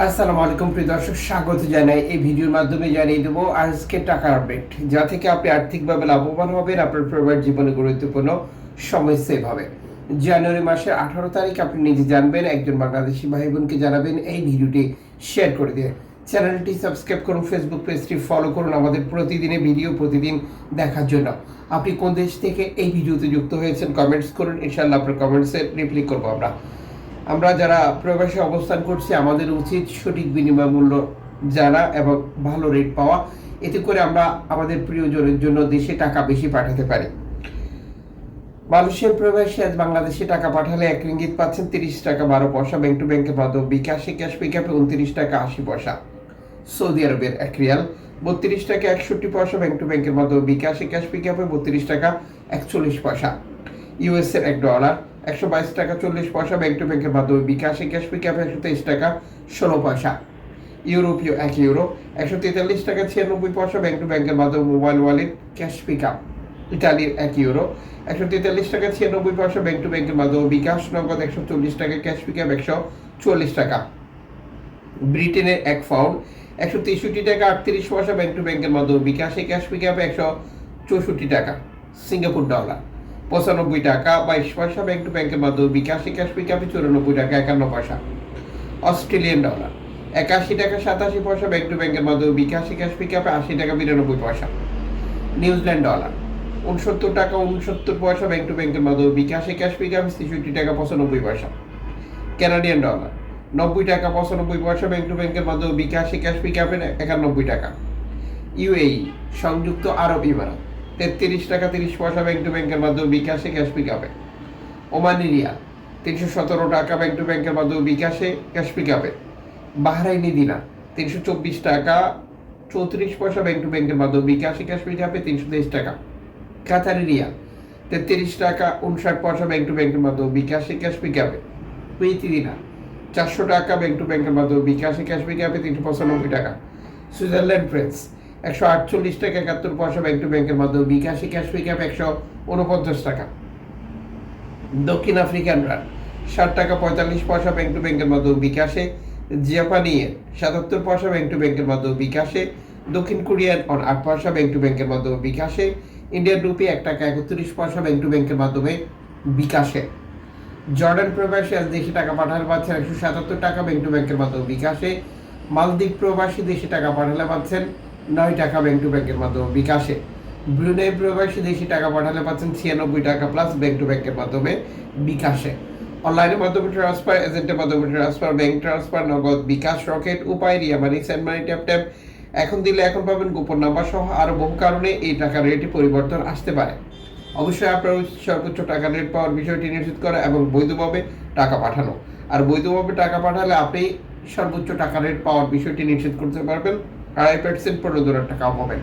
আসসালামু আলাইকুম, প্রিয় দর্শক, স্বাগত জানাই। এই ভিডিওর মাধ্যমে জানিয়ে দেবো, আজকে টাকার আপডেট যা থেকে আপনি আর্থিকভাবে লাভবান হবেন, আপনার পরিবার জীবনে গুরুত্বপূর্ণ সময় সেভ হবে। জানুয়ারি মাসের আঠারো তারিখ আপনি নিজে জানবেন, একজন বাংলাদেশি ভাই বোনকে জানাবেন, এই ভিডিওটি শেয়ার করে দিয়ে। চ্যানেলটি সাবস্ক্রাইব করুন ফেসবুক পেজটি ফলো করুন, আমাদের প্রতিদিনের ভিডিও প্রতিদিন দেখার জন্য। আপনি কোন দেশ থেকে এই ভিডিওতে যুক্ত হয়েছেন কমেন্টস করুন ইনশাল্লাহ আপনার কমেন্টসে রিপ্লাই করব আমরা। আমরা যারা প্রবাসে অবস্থান করছি, আমাদের উচিত সঠিক বিনিময় মূল্য জানা এবং ভালো রেট পাওয়া। এতে করে আমরা আমাদের প্রিয়জনের জন্য দেশে টাকা বেশি পাঠাতে পারি। মানুষের প্রবাসী আজ বাংলাদেশে টাকা পাঠালে এক রিঙ্গিত পাচ্ছেন তিরিশ টাকা বারো পয়সা ব্যাংক টু ব্যাংকের মাধ্যমে বিকাশে ক্যাশ পিকআপে উনত্রিশ টাকা আশি পয়সা। সৌদি আরবের এক রিয়াল, বত্রিশ টাকা একষট্টি পয়সা ব্যাংক টু ব্যাংকের মাধ্যমে বিকাশে ক্যাশ পিকআপে বত্রিশ টাকা একচল্লিশ পয়সা। ইউএস এর এক ডলার একশো বাইশ টাকা, চল্লিশ পয়সা ব্যাংক টু ব্যাংকের মাধ্যমে বিকাশে ক্যাশ পিকআপে একশো তেইশ টাকা, ষোলো পয়সা। ইউরোপীয়, এক ইউরো, একশো তেতাল্লিশ টাকা, ছিয়ানব্বই পয়সা ব্যাংক টু ব্যাংকের মাধ্যমে মোবাইল ওয়ালেট ক্যাশ পিকআপ ইতালির এক ইউরো, একশো তেতাল্লিশ টাকা, ছিয়ানব্বই পয়সা ব্যাংক টু ব্যাংকের মাধ্যমে বিকাশ, নগদ একশো চল্লিশ টাকা ক্যাশ পিকআপ একশো চল্লিশ টাকা। ব্রিটেনের এক পাউন্ড একশো তেষট্টি টাকা, আটত্রিশ পয়সা ব্যাংক টু ব্যাংকের মাধ্যমে বিকাশে ক্যাশ পিকআপে একশো চৌষট্টি টাকা, সিঙ্গাপুর ডলার পঁচানব্বই টাকা, বাইশ পয়সা ব্যাংক টু ব্যাংকের মাধ্যমে বিকাশে ক্যাশ পিকআপে চুরানব্বই টাকা, একান্ন পয়সা। অস্ট্রেলিয়ান ডলার, একাশি টাকা, সাতাশি পয়সা, ব্যাংক টু ব্যাংকের মাধ্যমে বিকাশে ক্যাশ পিকআপে আশি টাকা, বিরানব্বই পয়সা। নিউজিল্যান্ড ডলার, উনসত্তর টাকা, উনসত্তর পয়সা, ব্যাংক টু ব্যাংকের মাধ্যমে বিকাশে ক্যাশ পিকআপে ছেষট্টি টাকা, পঁচানব্বই পয়সা। কানাডিয়ান ডলার, নব্বই টাকা, পঁচানব্বই পয়সা, ব্যাংক টু ব্যাংকের মাধ্যমে বিকাশে ক্যাশ পিকআপে একানব্বই টাকা। ইউএই, সংযুক্ত আরব ইমারাত। তেত্রিশ টাকা তিরিশ পয়সা ব্যাংক টু ব্যাংকের মাধ্যমে বিকাশে ক্যাশ পিকআপে ওমানি রিয়াল, তিনশো সতেরো টাকা ব্যাংক টু ব্যাংকের মাধ্যমে বিকাশে ক্যাশ পিকআপে বাহরাইনি দিনা তিনশো চব্বিশ টাকা চৌত্রিশ পয়সা ব্যাংক টু ব্যাংকের মাধ্যমে বিকাশে ক্যাশ পিকআপে তিনশো তেইশ টাকা। কাতারি রিয়াল, তেত্রিশ টাকা উনষাট পয়সা ব্যাংক টু ব্যাংকের মাধ্যমে বিকাশে ক্যাশ পিকআপে কুয়েতি দিনা চারশো টাকা ব্যাংক টু ব্যাংকের মাধ্যমে বিকাশে ক্যাশ পিকআপে তিনশো পঁচানব্বই টাকা। সুইজারল্যান্ড ফ্রেন্স একশো আটচল্লিশ টাকা একাত্তর পয়সা ব্যাংক টু ব্যাংকের মাধ্যমে বিকাশে ক্যাশ পিকআপ একশো উনপঞ্চাশ টাকা। দক্ষিণ আফ্রিকান রান ষাট টাকা পঁয়তাল্লিশ পয়সা ব্যাংক টু ব্যাংকের মাধ্যমে বিকাশে। জাপানি সাতাত্তর পয়সা ব্যাংক টু ব্যাংকের মাধ্যমে বিকাশে। দক্ষিণ কোরিয়ান অন আট পয়সা ব্যাংক টু ব্যাংকের মাধ্যমে বিকাশে। ইন্ডিয়ান রুপি এক টাকা একত্রিশ পয়সা ব্যাংক টু ব্যাংকের মাধ্যমে বিকাশে। জর্ডান প্রবাসী আজ দেশে টাকা পাঠালে পাচ্ছেন একশো সাতাত্তর টাকা ব্যাংক টু ব্যাংকের মাধ্যমে বিকাশে। মালদ্বীপ প্রবাসী দেশে টাকা পাঠালে পাচ্ছেন নয় টাকা ব্যাংক টু ব্যাংকের মাধ্যমে বিকাশে। ব্রুনেই প্রবাসী দেশে টাকা পাঠালে পাচ্ছেন ছিয়ানব্বই টাকা প্লাস ব্যাংক টু ব্যাংকের মাধ্যমে বিকাশে। অনলাইনের মাধ্যমে ট্রান্সফার এজেন্টের মাধ্যমে transfer bank transfer Nagad bKash Rocket Upay, Ria money send money tap tap এখন দিলে এখন পাবেন গোপন নাম্বার সহ আরও বহু কারণে এই টাকার রেটে পরিবর্তন আসতে পারে। অবশ্যই আপনার সর্বোচ্চ টাকা রেট পাওয়ার বিষয়টি নিশ্চিত করা এবং বৈধভাবে টাকা পাঠানো। আর বৈধভাবে টাকা পাঠালে আপনি সর্বোচ্চ টাকা রেট পাওয়ার বিষয়টি নিশ্চিত করতে পারবেন। আড়াই পার্সেন্ট পনেরো টাকা পাবেন